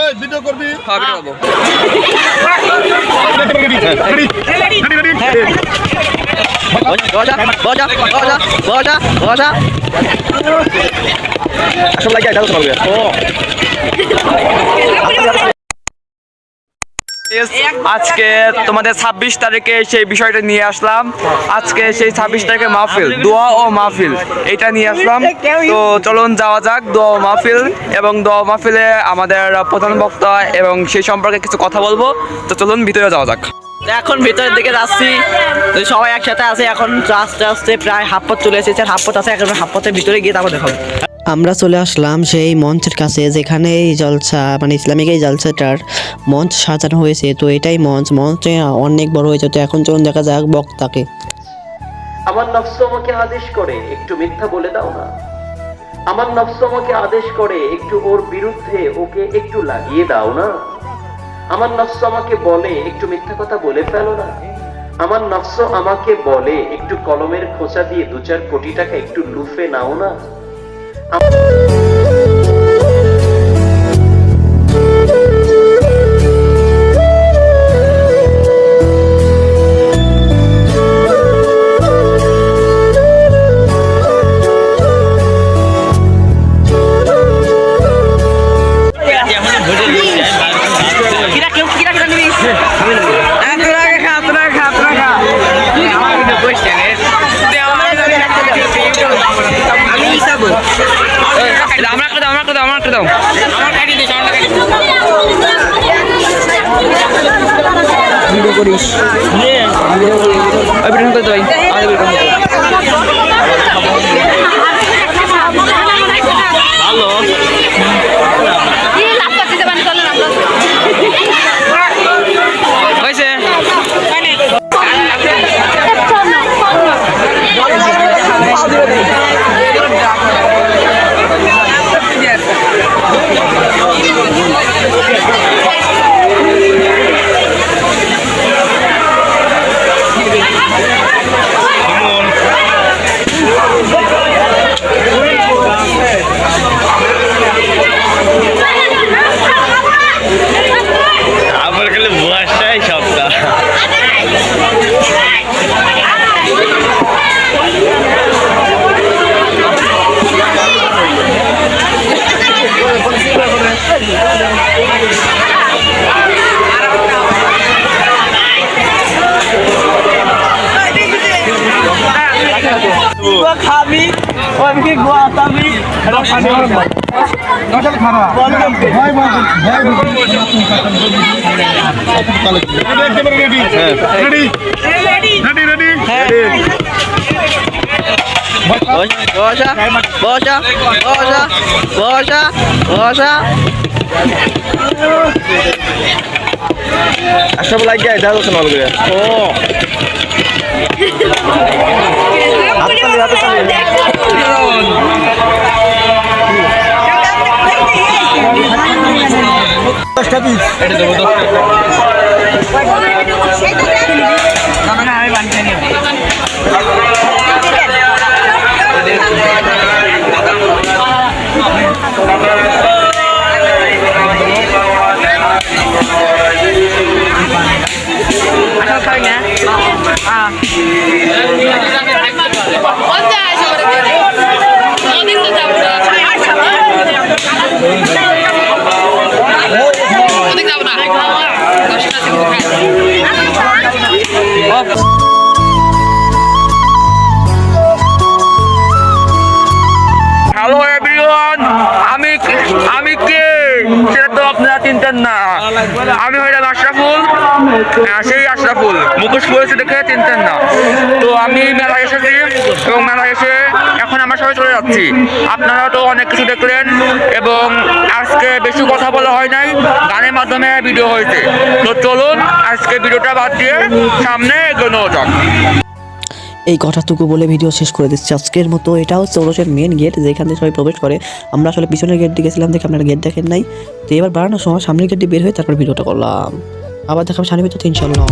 এই ভিডিও করবি হ্যাঁ ভিডিও করব আজকে তোমাদের ছাব্বিশ তারিখে সেই বিষয়টা নিয়ে আসলাম। আজকে সেই ছাব্বিশ তারিখে মাহফিল, দোয়া ও মাহফিল, এটা নিয়ে আসলাম। তো চলুন যাওয়া যাক, দোয়া ও মাহফিল, এবং দোয়া মাহফিলে আমাদের প্রধান বক্তা এবং সেই সম্পর্কে কিছু কথা বলব। তো চলুন ভিতরে যাওয়া যাক। এখন ভিতরের দিকে যাচ্ছি। তো সবাই একসাথে আছে এখন আস্তে আস্তে প্রায় হাফ পথ চলে এসেছে আর হাফ পথ আছে এখন হাফ পথের ভিতরে গিয়ে তারপর দেখাবো। আমরা চলে আসলাম সেই মঞ্চের কাছে যেখানে এই জলসা মানে ইসলামিক এই জলসাটার মঞ্চ সাজানো হয়েছে। তো এটাই মঞ্চ মঞ্চে অনেক বড় হয়েছে। তো এখন চলুন দেখা যাক বক্তাকে। আমার নফস আমাকে আদেশ করে একটু মিথ্যা বলে দাও না। আমার নফস আমাকে আদেশ করে একটু ওর বিরুদ্ধে ওকে একটু লাগিয়ে দাও না। আমার নফস আমাকে বলে, একটু মিথ্যা কথা বলে ফেলো না। আমার নফস আমাকে বলে, একটু কলমের খোঁচা দিয়ে দু চার কোটি টাকা একটু লুফে নাও না। দাও। ভিডিও করিস। ভিডিও করে দাও আমাদের video খাবি ওইদিকে গোয়া খাবি একেবারে রেডি রেডি রেডি রেডি বসা বসা বসা বসা বসা আসলে লাগে এটা তো শোনা বলবে ও হ্যালো আপনারা না। আমি হইলাম আশরাফুল। আহ, সেই আশরাফুল। মুখোশ পরেছে দেখে চিনতেন না। তো আমি মেলায় এসেছি এবং মেলায় এসে এখন আমার সবাই চলে যাচ্ছি। আপনারা তো অনেক কিছু দেখলেন এবং আজকে বেশি কথা বলা হয় নাই গানের মাধ্যমে ভিডিও হয়েছে। তো চলুন আজকে ভিডিওটা বাদ দিয়ে সামনে এগোনো যাক। এই কথাটুকু বলে ভিডিও শেষ করে দিচ্ছি। আজকের মতো এটা হচ্ছে ওরসের মেন গেট যেখান থেকে সবাই প্রবেশ করে। আমরা আসলে পিছনের গেট দিয়ে গেছিলাম দেখে আপনারা গেট দেখেন নাই। তো এবার বাড়ানোর সময় সামনের গেটটি বের হয়ে তারপর ভিডিওটা করলাম। আবার দেখাবো সামনে ভিতরে ইনশাল্লাহ